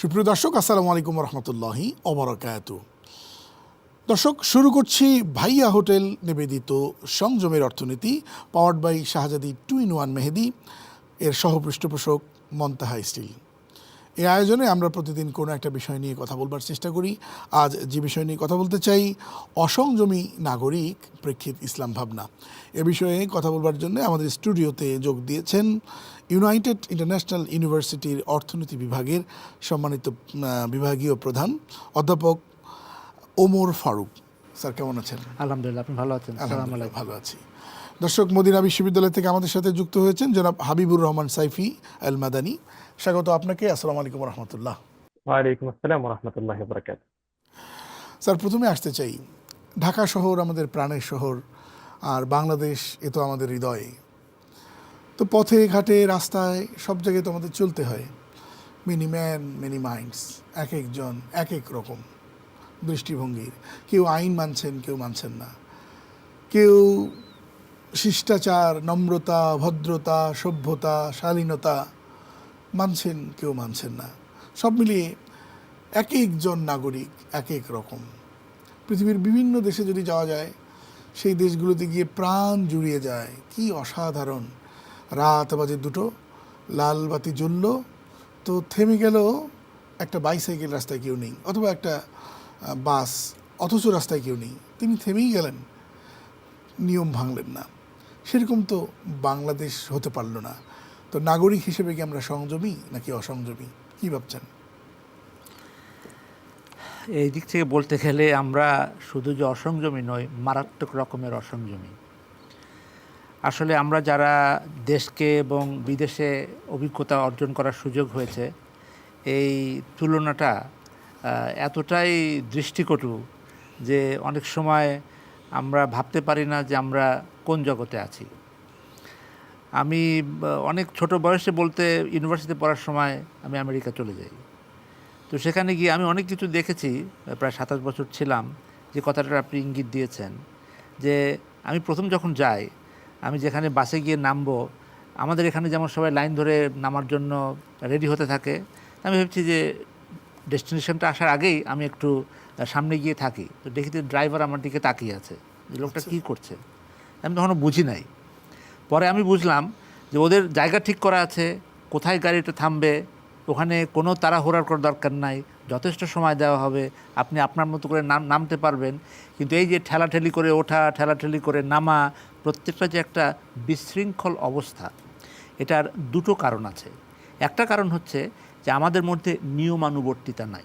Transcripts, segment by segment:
সুপ্রিয় দর্শক, আসসালামু আলাইকুম রহমতুল্লাহি অবরকাত দর্শক, শুরু করছি ভাইয়া হোটেল নিবেদিত সংযমের অর্থনীতি powered by Shahzadi two in one Mehedi, এর সহ পৃষ্ঠপোষক মন্তাহা স্টিল। এই আয়োজনে আমরা প্রতিদিন কোনো একটা বিষয় নিয়ে কথা বলবার চেষ্টা করি। আজ যে বিষয় নিয়ে কথা বলতে চাই অসংযমী নাগরিক প্রেক্ষিত ইসলাম ভাবনা। এ বিষয়ে কথা বলবার জন্য আমাদের স্টুডিওতে যোগ দিয়েছেন ইউনাইটেড ইন্টারন্যাশনাল ইউনিভার্সিটির অর্থনীতি বিভাগের সম্মানিত বিভাগীয় প্রধান অধ্যাপক ওমর ফারুক। স্যার কেমন আছেন? আলহামদুলিল্লাহ আপনি ভালো আছেন? ভালো আছি। দর্শক মদিনা বিশ্ববিদ্যালয় থেকে আমাদের সাথে যুক্ত হয়েছেন জনাব হাবিবুর রহমান সাইফি আল মাদানী স্বাগত আপনাকে আসসালামু আলাইকুম রহমতুল্লাহ। ওয়ালাইকুম আসসালাম রহমতুল্লাহ বরকাত স্যার প্রথমে আসতে চাই ঢাকা শহর আমাদের প্রাণের শহর আর বাংলাদেশ এ তো আমাদের হৃদয়ে। তো পথে ঘাটে রাস্তায় সব জায়গায় তো আমাদের চলতে হয়। মিনি ম্যান মিনি মাইন্ডস এক একজন এক এক রকম দৃষ্টিভঙ্গির। কেউ আইন মানছেন কেউ মানছেন না। কেউ শিষ্টাচার নম্রতা ভদ্রতা সভ্যতা শালীনতা মানছেন কেউ মানছেন না। সব মিলিয়ে এক একজন নাগরিক এক এক রকম। পৃথিবীর বিভিন্ন দেশে যদি যাওয়া যায়, সেই দেশগুলোতে গিয়ে প্রাণ জুড়িয়ে যায়। কি অসাধারণ। রাত বাজে দুটো, লাল বাতি জ্বলল, তো থেমে গেল একটা বাইসাইকেল রাস্তায় কেউ নেই, অথবা একটা বাস, অথচ রাস্তায় কেউ নেই। তিনি থেমেই গেলেন। নিয়ম ভাঙলেন না। সেরকম তো বাংলাদেশ হতে পারল না। তো নাগরিক হিসেবে কি আমরা সংযমী নাকি অসংযমী? কি ভাবছেন? এই দিক থেকে বলতে গেলে আমরা শুধু যে অসংযমী নই মারাত্মক রকমের অসংযমী। আসলে আমরা যারা দেশকে এবং বিদেশে অভিজ্ঞতা অর্জন করার সুযোগ হয়েছে, এই তুলনাটা এতটাই দৃষ্টিকটু যে অনেক সময় আমরা ভাবতে পারি না যে আমরা কোন জগতে আছি। আমি অনেক ছোট বয়সে বলতে ইউনিভার্সিটিতে পড়ার সময় আমি আমেরিকা চলে যাই। তো সেখানে গিয়ে আমি অনেক কিছু দেখেছি প্রায় সাতাশ বছর ছিলাম যে কথাটা আপনি ইঙ্গিত দিয়েছেন যে আমি প্রথম যখন যাই আমি যেখানে বাসে গিয়ে নামবো আমাদের এখানে যেমন সবাই লাইন ধরে নামার জন্য রেডি হতে থাকে আমি ভাবছি যে ডেস্টিনেশনটা আসার আগেই আমি একটু সামনে গিয়ে থাকি। তো দেখি যে ড্রাইভার আমার দিকে তাকিয়ে আছে যে লোকটা কী করছে? আমি তখনও বুঝি নাই। পরে আমি বুঝলাম যে ওদের জায়গা ঠিক করা আছে, কোথায় গাড়িটা থামবে, ওখানে কোনো তাড়াহুড়ার করার দরকার নাই, যথেষ্ট সময় দেওয়া হবে, আপনি আপনার মতো করে নাম, নামতে পারবেন। কিন্তু এই যে ঠেলাঠেলি করে ওঠা, ঠেলাঠেলি করে নামা, প্রত্যেকটা যে একটা বিশৃঙ্খল অবস্থা, এটার দুটো কারণ আছে। একটা কারণ হচ্ছে যে আমাদের মধ্যে নিয়মানুবর্তিতা নাই।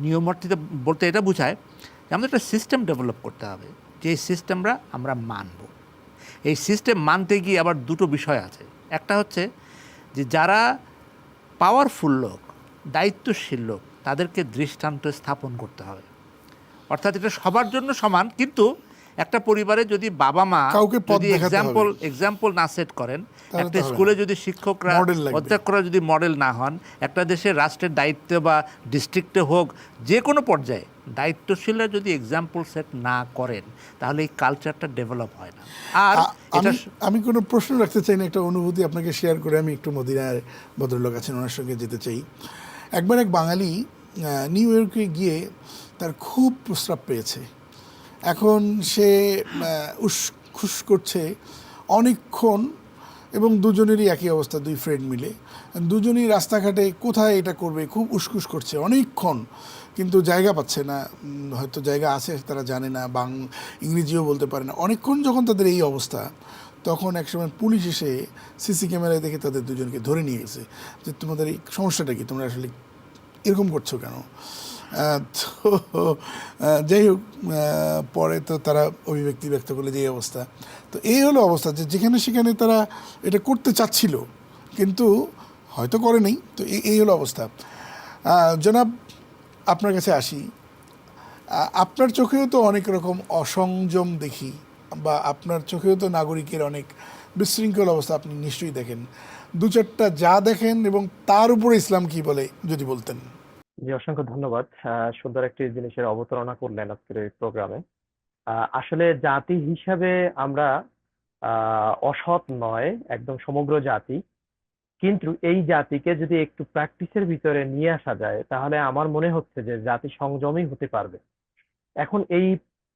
নিয়মানুবর্তিতা বলতে এটা বোঝায় যে আমাদের একটা সিস্টেম ডেভেলপ করতে হবে। যে সিস্টেমরা আমরা মানব। এই সিস্টেম মানতে গিয়ে আবার দুটো বিষয় আছে। একটা হচ্ছে যে যারা পাওয়ারফুল লোক দায়িত্বশীল লোক তাদেরকে দৃষ্টান্ত স্থাপন করতে হবে। অর্থাৎ এটা সবার জন্য সমান কিন্তু একটা পরিবারে যদি বাবা মা যদি এক্সাম্পল এক্সাম্পল না সেট করেন একটা স্কুলে যদি শিক্ষকরা অধ্যক্ষরা যদি মডেল না হন একটা দেশের রাষ্ট্রের দায়িত্বে বা ডিস্ট্রিক্টে হোক যে কোনো পর্যায়ে দায়িত্বশীলরা যদি এক্সাম্পল সেট না করেন তাহলে এই কালচারটা ডেভেলপ হয় না। আর আমি কোনো প্রশ্ন রাখতে চাই না একটা অনুভূতি আপনাকে শেয়ার করে আমি একটু মদিনার ভদ্রলোক আছেন ওনার সঙ্গে যেতে চাই। একবার এক বাঙালি নিউ ইয়র্কে গিয়ে তার খুব প্রস্রাব পেয়েছে। এখন সে উসখুস করছে অনেকক্ষণ এবং দুজনেরই একই অবস্থা দুই ফ্রেন্ড মিলে। দুজনেই রাস্তাঘাটে কোথায় এটা করবে খুব উসকুস করছে অনেকক্ষণ। কিন্তু জায়গা পাচ্ছে না। হয়তো জায়গা আছে, তারা জানে না, বাং, ইংরেজিও বলতে পারে না। অনেকক্ষণ যখন তাদের এই অবস্থা, তখন একসময় পুলিশ এসে সিসি ক্যামেরায় দেখে তাদের দুজনকে ধরে নিয়ে গেছে যে, তোমাদের এই সমস্যাটা কি? তোমরা আসলে এরকম করছ কেন? তো যাই হোক পরে তো তারা অভিব্যক্তি ব্যক্ত করলে যে অবস্থা। তো এই হলো অবস্থা যে, যেখানে সেখানে তারা এটা করতে চাচ্ছিল, কিন্তু হয়তো করে নেই। তো এই হলো অবস্থা। জনাব আপনার কাছে আসি। আপনার চোখেও তো অনেক রকম অসংযম দেখি বা আপনার চোখেও তো নাগরিকের অনেক বিশৃঙ্খল অবস্থা আপনি নিশ্চয়ই দেখেন। দু চারটা যা দেখেন এবং তার উপরে ইসলাম কি বলে যদি বলতেন। জি, অসংখ্য ধন্যবাদ। সুন্দর একটি জিনিসের অবতারণা করলেন আজকের এই প্রোগ্রামে। আসলে জাতি হিসাবে আমরা অসৎ নয়, একদম সমগ্র জাতি। কিন্তু এই জাতিকে যদি একটু প্র্যাকটিসের ভিতরে নিয়ে আসা যায়, তাহলে আমার মনে হচ্ছে যে জাতি সংযমী হতে পারবে। এখন এই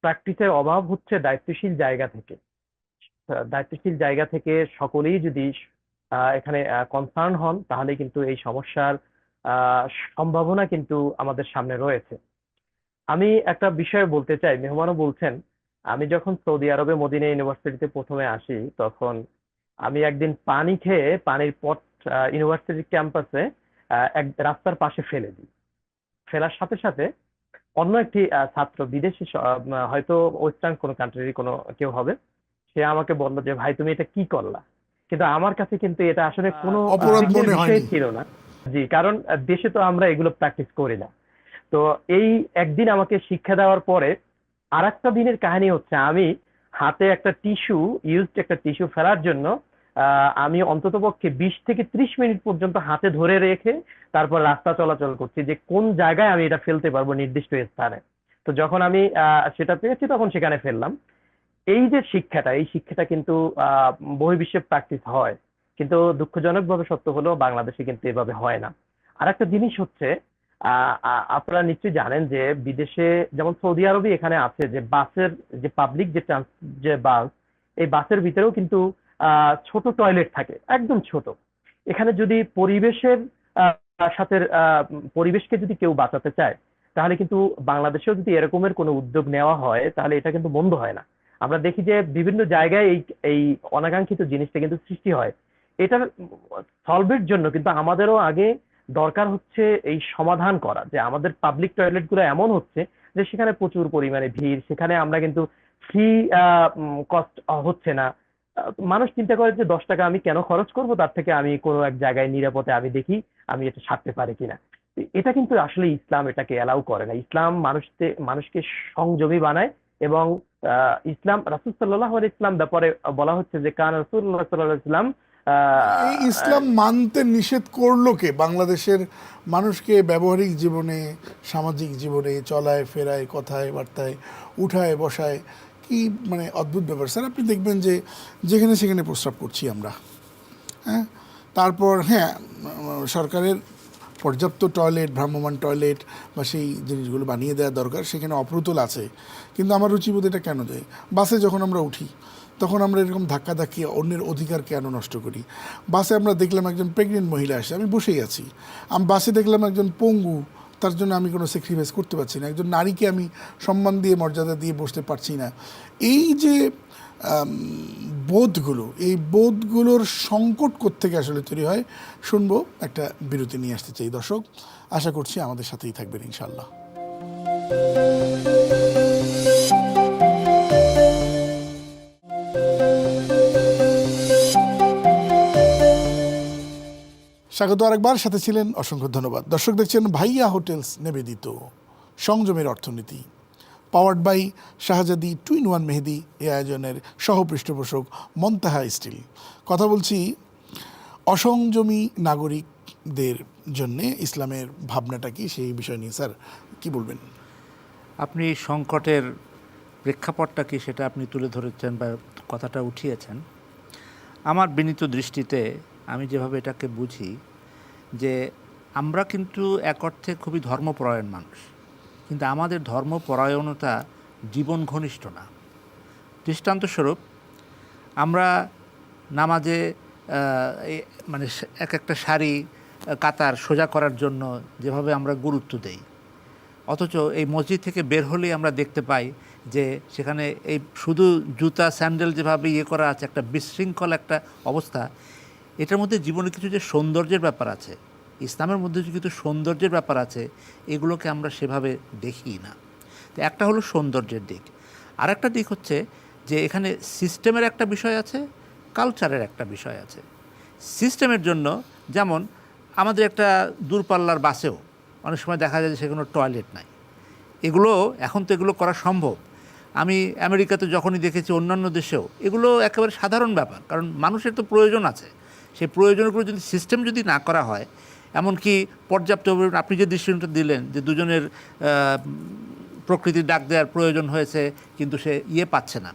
প্র্যাকটিসের অভাব হচ্ছে দায়িত্বশীল জায়গা থেকে। দায়িত্বশীল জায়গা থেকে সকলেই যদি এখানে কনসার্ন হন, তাহলে কিন্তু এই সমস্যার সম্ভাবনা কিন্তু আমাদের সামনে রয়েছে। আমি একটা বিষয় বলতে চাই, মেহমানও বলছেন, আমি যখন সৌদি আরবে মদিনা ইউনিভার্সিটিতে প্রথমে আসি, তখন আমি একদিন পানি খেয়ে পানির পট ইউনিভার্সিটি ক্যাম্পাসে এক রাস্তার পাশে ফেলে দিই। ফেলার সাথে সাথে অন্য একটি ছাত্র বিদেশি হয়তো ওয়েস্টার্ন কোনো কান্ট্রির কোনো কেউ হবে সে আমাকে বলল যে ভাই তুমি এটা কি করলা? কিন্তু আমার কাছে কিন্তু এটা আসলে কোনো বিষয় ছিল না। জি কারণ দেশে তো আমরা এগুলো প্র্যাকটিস করি না। তো এই একদিন আমাকে শিক্ষা দেওয়ার পরে আর একটা দিনের কাহিনী হচ্ছে আমি হাতে একটা টিস্যু ইউজড একটা টিস্যু ফেলার জন্য আমি অন্ততপক্ষে বিশ থেকে ত্রিশ মিনিট পর্যন্ত হাতে ধরে রেখে তারপর রাস্তা চলাচল করছি যে কোন জায়গায় আমি এটা ফেলতে পারব নির্দিষ্ট স্থানে। তো যখন আমি সেটা পেয়েছি তখন সেখানে ফেললাম। এই যে শিক্ষাটা এই শিক্ষাটা কিন্তু বহির্বিশ্বে প্র্যাকটিস হয়। কিন্তু দুঃখজনকভাবে সত্য হলেও বাংলাদেশে কিন্তু এভাবে হয় না। আর একটা জিনিস হচ্ছে আহ, আপনারা নিশ্চয়ই জানেন যে বিদেশে যেমন সৌদি আরবে এখানে আছে যে বাসের যে পাবলিক যে যে বাস এই বাসের ভিতরেও কিন্তু ছোট টয়লেট থাকে, একদম ছোট। এখানে যদি পরিবেশের সাথে পরিবেশকে যদি কেউ বাঁচাতে চায়, তাহলে কিন্তু বাংলাদেশেও যদি এরকমের কোনো উদ্যোগ নেওয়া হয়, তাহলে এটা কিন্তু মন্দ হয় না। আমরা দেখি যে বিভিন্ন জায়গায় এই এই অনাকাঙ্ক্ষিত জিনিসটা কিন্তু সৃষ্টি হয়। এটার সলভের জন্য কিন্তু আমাদেরও আগে দরকার হচ্ছে এই সমাধান করা, যে আমাদের পাবলিক টয়লেটগুলো এমন হচ্ছে যে সেখানে প্রচুর পরিমাণে ভিড়, সেখানে আমরা কিন্তু ফ্রি কস্ট হচ্ছে না। মানুষ চিন্তা করে যে দশ টাকা আমি কেন খরচ করব? তার থেকে আমি কোনো এক জায়গায় নিরাপদে আমি দেখি আমি এটা সারতে পারি কিনা। এটা কিন্তু আসলে ইসলাম এটাকে অ্যালাউ করে না। ইসলাম মানুষকে মানুষকে সংযমী বানায় এবং ইসলাম, রাসূল আলাইহি ইসলাম ব্যাপারে বলা হচ্ছে যে, কান রাসূলুল্লাহ সাল্লাল্লাহু আলাইহি ইসলাম ইসলাম মানতে নিষেধ করল কে? বাংলাদেশের মানুষকে ব্যবহারিক জীবনে, সামাজিক জীবনে চলায়, ফেরায়, কথায়, বার্তায়, উঠায়, বসায় কি মানে অদ্ভুত ব্যাপার। স্যার, আপনি দেখবেন যে যেখানে সেখানে প্রস্রাব করছি আমরা। হ্যাঁ? তারপর হ্যাঁ সরকারের পর্যাপ্ত টয়লেট ভ্রাম্যমান টয়লেট বা সেই জিনিসগুলো বানিয়ে দেওয়া দরকার, সেখানে অপ্রতুল আছে। কিন্তু আমার রুচিবোধ এটা কেন যায় বাসে যখন আমরা উঠি, তখন আমরা এরকম ধাক্কা ধাক্কি অন্যের অধিকার কেন নষ্ট করি? বাসে আমরা দেখলাম একজন প্রেগনেন্ট মহিলা আসে, আমি বসেই আছি। আমি, বাসে দেখলাম একজন পঙ্গু তার জন্য আমি কোনো স্যাক্রিফাইস করতে পারছি না। একজন নারীকে আমি সম্মান দিয়ে, মর্যাদা দিয়ে বসতে পারছি না। এই যে বোধগুলো, এই বোধগুলোর সংকট থেকে আসলে তৈরি হয়, শুনব, একটা বিরতি নিয়ে আসতে চাই। দর্শক, আশা করছি আমাদের সাথেই থাকবেন ইনশাল্লাহ স্বাগত আরেকবার, সাথে ছিলেন অসংখ্য ধন্যবাদ। দর্শক দেখছেন ভাইয়া হোটেলস নিবেদিত সংযমের অর্থনীতি powered by Shahzadi two in one Mehedi এ আয়োজনের সহ পৃষ্ঠপোষক মন্তাহা স্টিল। কথা বলছি অসংযমী নাগরিকদের জন্যে, ইসলামের ভাবনাটা কি সেই বিষয় নিয়ে, স্যার, কি বলবেন? আপনি সংকটের প্রেক্ষাপটটা কি সেটা আপনি তুলে ধরেছেন বা কথাটা উঠিয়েছেন। আমার বিনীত দৃষ্টিতে আমি যেভাবে এটাকে বুঝি যে আমরা কিন্তু এক অর্থে খুবই ধর্মপরায়ণ মানুষ। কিন্তু আমাদের ধর্মপরায়ণতা জীবন ঘনিষ্ঠ না। দৃষ্টান্তস্বরূপ আমরা নামাজে মানে এক একটা শাড়ি কাতার সোজা করার জন্য যেভাবে আমরা গুরুত্ব দেই। অথচ এই মসজিদ থেকে বের হলেই আমরা দেখতে পাই যে সেখানে এই শুধু জুতা, স্যান্ডেল যেভাবে ইয়ে করা আছে, একটা বিশৃঙ্খল একটা অবস্থা এটার মধ্যে জীবনে কিছু যে সৌন্দর্যের ব্যাপার আছে, ইসলামের মধ্যে যে কিছু সৌন্দর্যের ব্যাপার আছে, এগুলোকে আমরা সেভাবে দেখি না। তো একটা হলো সৌন্দর্যের দিক। আর একটা দিক হচ্ছে যে এখানে সিস্টেমের একটা বিষয় আছে, কালচারের একটা বিষয় আছে। সিস্টেমের জন্য যেমন আমাদের একটা দূরপাল্লার বাসেও অনেক সময় দেখা যায় যে সেখানে টয়লেট নাই। এগুলো, এখন তো এগুলো করা সম্ভব। আমি আমেরিকাতে যখনই দেখেছি অন্যান্য দেশেও, এগুলো একেবারে সাধারণ ব্যাপার, কারণ মানুষের তো প্রয়োজন আছে। সেই প্রয়োজনগুলো যদি সিস্টেম যদি না করা হয় এমনকি পর্যাপ্ত আপনি যে দৃষ্টান্ত দিলেন যে দুজনের প্রকৃতির ডাক দেওয়ার প্রয়োজন হয়েছে কিন্তু সে ইয়ে পাচ্ছে না।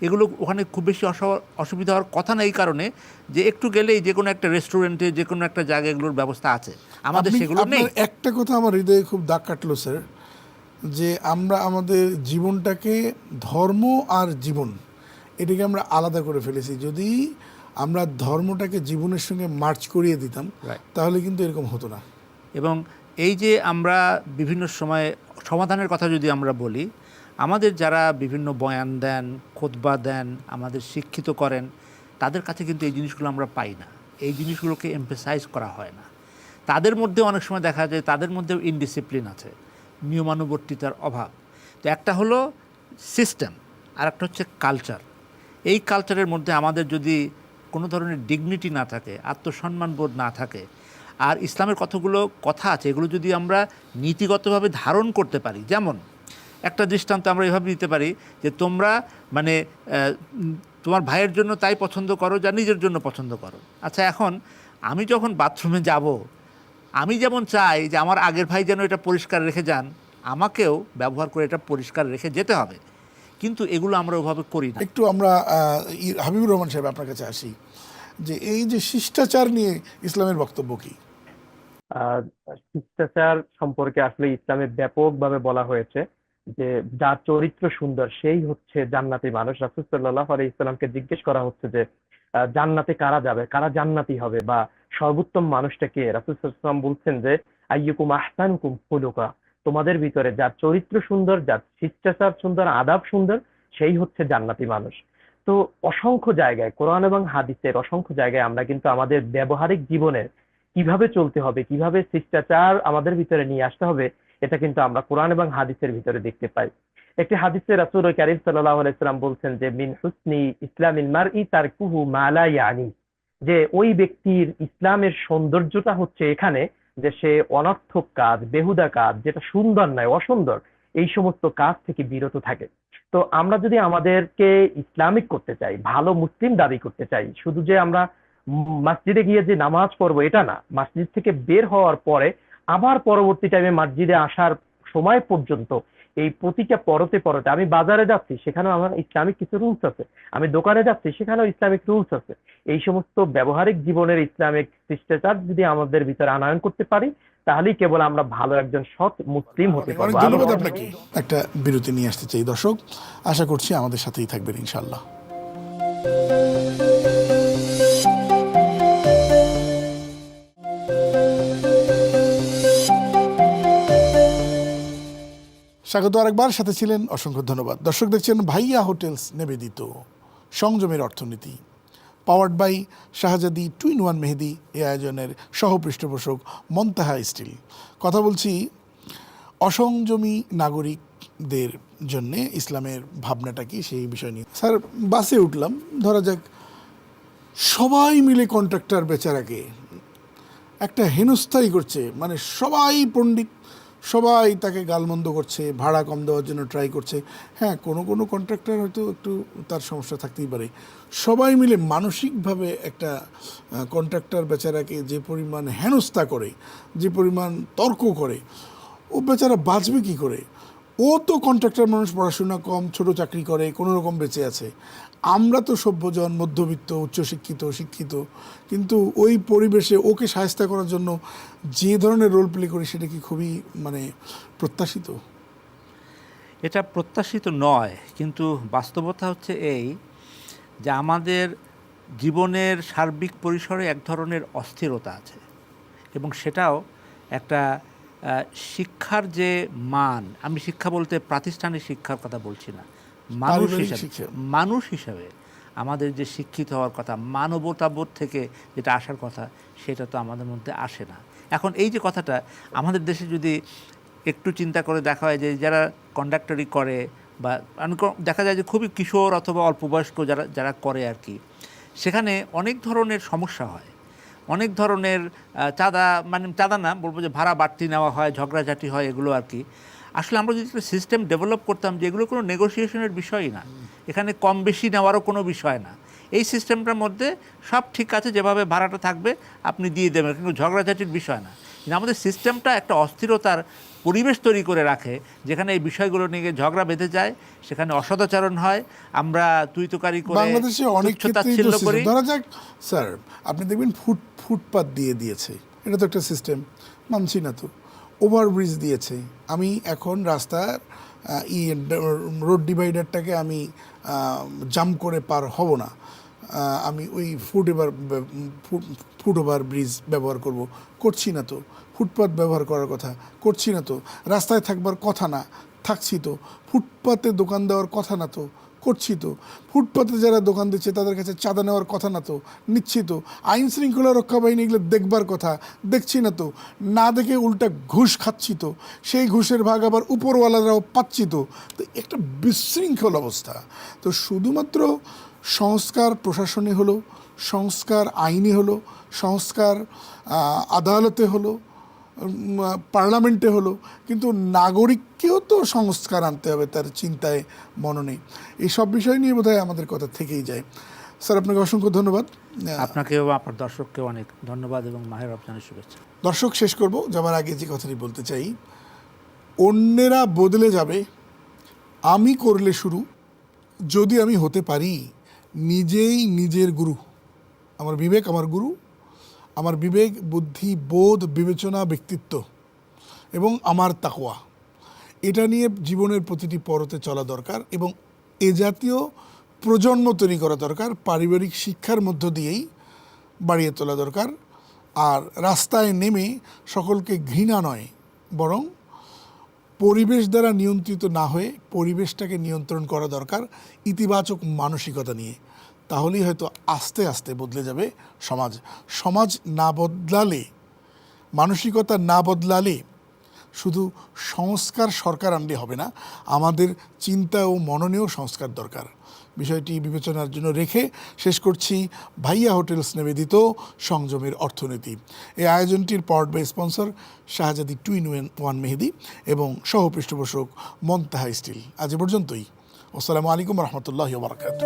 এগুলো ওখানে খুব বেশি অস- অসুবিধা হওয়ার কথা না এই কারণে যে একটু গেলেই যে কোনো একটা রেস্টুরেন্টে যে কোনো একটা জায়গায় এগুলোর ব্যবস্থা আছে। আমাদের সেগুলো নেই। একটা কথা আমার হৃদয়ে খুব দাগ কাটলো স্যার যে আমরা আমাদের জীবনটাকে ধর্ম আর জীবন এটাকে আমরা আলাদা করে ফেলেছি। যদি আমরা ধর্মটাকে জীবনের সঙ্গে মার্চ করিয়ে দিতাম. তাহলে কিন্তু এরকম হতো না। এবং এই যে আমরা বিভিন্ন সময়ে সমাধানের কথা যদি আমরা বলি আমাদের যারা বিভিন্ন বয়ান দেন খোদবা দেন আমাদের শিক্ষিত করেন তাদের কাছে কিন্তু এই জিনিসগুলো আমরা পাই না। এই জিনিসগুলোকে এমফেসাইজ করা হয় না। তাদের মধ্যে অনেক সময় দেখা যায় তাদের মধ্যেও ইনডিসিপ্লিন আছে নিয়মানুবর্তিতার অভাব। তো একটা হলো সিস্টেম আর একটা হচ্ছে কালচার এই কালচারের মধ্যে আমাদের যদি কোনো ধরনের ডিগনিটি না থাকে, আত্মসম্মান বোধ না থাকে। আর ইসলামের কতগুলো কথা আছে, এগুলো যদি আমরা নীতিগতভাবে ধারণ করতে পারি, যেমন একটা দৃষ্টান্ত আমরা এভাবে দিতে পারি যে তোমরা মানে তোমার ভাইয়ের জন্য তাই পছন্দ করো যা নিজের জন্য পছন্দ করো। আচ্ছা এখন আমি যখন বাথরুমে যাব, আমি যেমন চাই যে আমার আগের ভাই যেন এটা পরিষ্কার রেখে যান, আমাকেও ব্যবহার করে এটা পরিষ্কার রেখে যেতে হবে। কিন্তু এগুলো আমরা ওভাবে করি না। একটু আমরা হাবিবুর রহমান সাহেব আপনার কাছে আসি যে এই যে শিষ্টাচার নিয়ে ইসলামের বক্তব্য কি? শিষ্টাচার সম্পর্কে আসলে ইসলামে ব্যাপকভাবে বলা হয়েছে যে যার চরিত্র সুন্দর সেই হচ্ছে জান্নাতি মানুষ। রাসূল সাল্লাল্লাহু আলাইহি ইসলামকে জিজ্ঞেস করা হচ্ছে যে আহ, জান্নাতে কারা যাবে কারা জান্নাতি হবে বা সর্বোত্তম মানুষটা কে? রাসূল সাল্লাল্লাহু বলছেন যে আইয়ুকুম আহসানুকুম খুলুকা। তোমাদের ভিতরে যার চরিত্র সুন্দর, যার শিষ্টাচার সুন্দর, আদাব সুন্দর, সেই হচ্ছে জান্নাতি মানুষ। তো অসংখ্য জায়গায়, কোরআন এবং হাদিসের অসংখ্য জায়গায় আমরা কিন্তু আমাদের ব্যবহারিক জীবনের কীভাবে চলতে হবে, কীভাবে শিষ্টাচার আমাদের ভিতরে নিয়ে আসতে হবে, এটা কিন্তু আমরা কোরআন এবং হাদিসের ভিতরে দেখতে পাই। একটি হাদিসে রাসূল কারীম সাল্লাল্লাহু আলাইহি সাল্লাম বলছেন যে, মিন হুসনি ইসলামিল মারই তারকুহু মা লা ইয়ানি। যে ওই ব্যক্তির ইসলামের সৌন্দর্যটা হচ্ছে এখানে যে সে অনর্থক কাজ, বেহুদা কাজ, যেটা সুন্দর নয়, অসুন্দর, এই সমস্ত কাজ থেকে বিরত থাকে। তো আমরা যদি আমাদেরকে ইসলামিক করতে চাই, ভালো মুসলিম দাবি করতে চাই, শুধু যে আমরা মসজিদে গিয়ে যে নামাজ পড়ব, এটা না। মসজিদ থেকে বের হওয়ার পরে আবার পরবর্তী টাইমে মসজিদে আসার সময় পর্যন্ত এই প্রতিটা পরতে পরতে আমি বাজারে যাচ্ছি সেখানেও আমার ইসলামিক কিছু রুলস আছে। আমি দোকানে যাচ্ছি সেখানেও ইসলামিক রুলস আছে। এই সমস্ত ব্যবহারিক জীবনের ইসলামিক শিষ্টাচার যদি আমাদের ভিতরে আনয়ন করতে পারি তাহলেই কেবল আমরা ভালো একজন সৎ মুসলিম হতে পারব। ধন্যবাদ আপনাকে। একটা বিরতি নিয়ে আসতে চাই দর্শক। আশা করছি আমাদের সাথেই থাকবেন ইনশাল্লাহ স্বাগত আরেকবার, সাথে ছিলেন অসংখ্য ধন্যবাদ। দর্শক দেখছেন ভাইয়া হোটেলস নিবেদিত সংযমের অর্থনীতি powered by Shahzadi two in one Mehedi এ আয়োজনের সহ পৃষ্ঠপোষক মন্তাহা স্টিল। কথা বলছি অসংযমী নাগরিকদের জন্যে, ইসলামের ভাবনাটা কি সেই বিষয় নিয়ে। স্যার, বাসে উঠলাম, ধরা যাক সবাই মিলে কন্ট্রাক্টর বেচারাকে একটা হেনস্থাই করছে মানে সবাই পণ্ডিত সবাই তাকে গালমন্দ করছে, ভাড়া কম দেওয়ার জন্য ট্রাই করছে। হ্যাঁ কোনো কোনো কন্ট্রাক্টর হয়তো একটু তার সমস্যা থাকতেই পারে। সবাই মিলে মানসিকভাবে একটা কন্ট্রাক্টর বেচারাকে যে পরিমাণ হেনস্থা করে, যে পরিমাণ তর্ক করে, ও বেচারা বাঁচবে কী করে? ও তো কন্ট্রাক্টর মানুষ, পড়াশোনা কম, ছোট চাকরি করে, কোনো রকম বেঁচে আছে। আমরা তো সভ্যজন, মধ্যবিত্ত, উচ্চশিক্ষিত, শিক্ষিত, কিন্তু ওই পরিবেশে ওকে সাহায্য করার জন্য যে ধরনের রোল প্লে করি সেটা কি খুবই মানে প্রত্যাশিত? এটা প্রত্যাশিত নয়, কিন্তু বাস্তবতা হচ্ছে এই যে আমাদের জীবনের সার্বিক পরিসরে এক ধরনের অস্থিরতা আছে। এবং সেটাও একটা শিক্ষার যে মান আমি শিক্ষা বলতে প্রাতিষ্ঠানিক শিক্ষার কথা বলছি না মানুষ হিসাবে মানুষ হিসাবে আমাদের যে শিক্ষিত হওয়ার কথা মানবতাবোধ থেকে যেটা আসার কথা সেটা তো আমাদের মধ্যে আসে না। এখন এই যে কথাটা আমাদের দেশে যদি একটু চিন্তা করে দেখা হয় যে যারা কন্ডাক্টরি করে বা দেখা যায় যে খুবই কিশোর অথবা অল্প বয়স্ক যারা যারা করে আর কি সেখানে অনেক ধরনের সমস্যা হয়। অনেক ধরনের চাঁদা মানে চাঁদা না, বলব যে ভাড়া বাড়তি নেওয়া হয়, ঝগড়াঝাটি হয়, এগুলো আর কি। আসলে আমরা যদি একটা সিস্টেম ডেভেলপ করতাম যে এগুলো কোনো নেগোসিয়েশনের বিষয়ই না, এখানে কম বেশি নেওয়ারও কোনো বিষয় না। এই সিস্টেমটার মধ্যে সব ঠিক আছে, যেভাবে ভাড়াটা থাকবে, আপনি দিয়ে দেবেন, কিন্তু ঝগড়াঝাটির বিষয় না। কিন্তু আমাদের সিস্টেমটা একটা অস্থিরতার পরিবেশ তৈরি করে রাখে যেখানে এই বিষয়গুলো নিয়ে ঝগড়া বেঁধে যায় সেখানে অসদাচরণ হয় আমরা তুইতকারি করে বাংলাদেশে অনেক। ধরা যাক স্যার আপনি দেখবেন ফুট ফুটপাত দিয়ে দিয়েছে। এটা তো একটা সিস্টেম মানছি না তো। ওভারব্রিজ দিয়েছে। আমি এখন রাস্তার ই রোড ডিভাইডারটাকে আমি জাম্প করে পার হব না। আমি ওই ফুট এবার ফুট ওভার ব্রিজ ব্যবহার করব। করছি না তো। ফুটপাথ ব্যবহার করার কথা। করছি না তো। রাস্তায় থাকবার কথা না। থাকছি তো। ফুটপাতে দোকান দেওয়ার কথা না তো। করছি তো। ফুটপাতে যারা দোকান দিচ্ছে, তাদের কাছে চাঁদা নেওয়ার কথা না তো। নিচ্ছি তো। আইন শৃঙ্খলা রক্ষা বাহিনী এগুলো দেখবার কথা। দেখছি না তো। না দেখে উল্টা ঘুষ খাচ্ছি তো। সেই ঘুষের ভাগ আবার উপরওয়ালারাও পাচ্ছি তো। তো একটা বিশৃঙ্খল অবস্থা। তো শুধুমাত্র সংস্কার প্রশাসনে হলো সংস্কার আইনে হলো সংস্কার আদালতে হলো পার্লামেন্টে হলো কিন্তু নাগরিককেও তো সংস্কার আনতে হবে তার চিন্তায় মননে। এই সব বিষয় নিয়ে বোধহয় আমাদের কথা থেকেই যায়। স্যার আপনাকে অসংখ্য ধন্যবাদ। আপনাকেও আপনার দর্শককেও অনেক ধন্যবাদ এবং মাহের রমজানের শুভেচ্ছা। দর্শক শেষ করব। যাবার আগে যে কথাটি বলতে চাই অন্যেরা বদলে যাবে আমি করলে শুরু যদি আমি হতে পারি। নিজেই নিজের গুরু। আমার বিবেক, আমার গুরু। আমার বিবেক, বুদ্ধি, বোধ, বিবেচনা, ব্যক্তিত্ব এবং আমার তাকওয়া। এটা নিয়ে জীবনের প্রতিটি পরতে চলা দরকার এবং এ জাতীয় প্রজন্ম তৈরি করা দরকার, পারিবারিক শিক্ষার মধ্য দিয়েই বাড়িয়ে তোলা দরকার। আর রাস্তায় নেমে সকলকে ঘৃণা নয়, বরং পরিবেশ দ্বারা নিয়ন্ত্রিত না হয়ে পরিবেশটাকে নিয়ন্ত্রণ করা দরকার ইতিবাচক মানসিকতা নিয়ে। তাহলেই হয়তো আস্তে আস্তে বদলে যাবে সমাজ। সমাজ না বদলালে, মানসিকতা না বদলালে শুধু সংস্কার সরকার আনলে হবে না, আমাদের চিন্তা ও মননেও সংস্কার দরকার। বিষয়টি বিবেচনার জন্য রেখে শেষ করছি ভাইয়া হোটেলস নিবেদিত সংযমের অর্থনীতি। এই আয়োজনটির powered by sponsor Shahzadi two in one Mehedi এবং সহপৃষ্ঠপোষক মন্তাহা স্টিল। আজ পর্যন্তই। আসসালামু আলাইকুম রহমতুল্লাহ বারকাত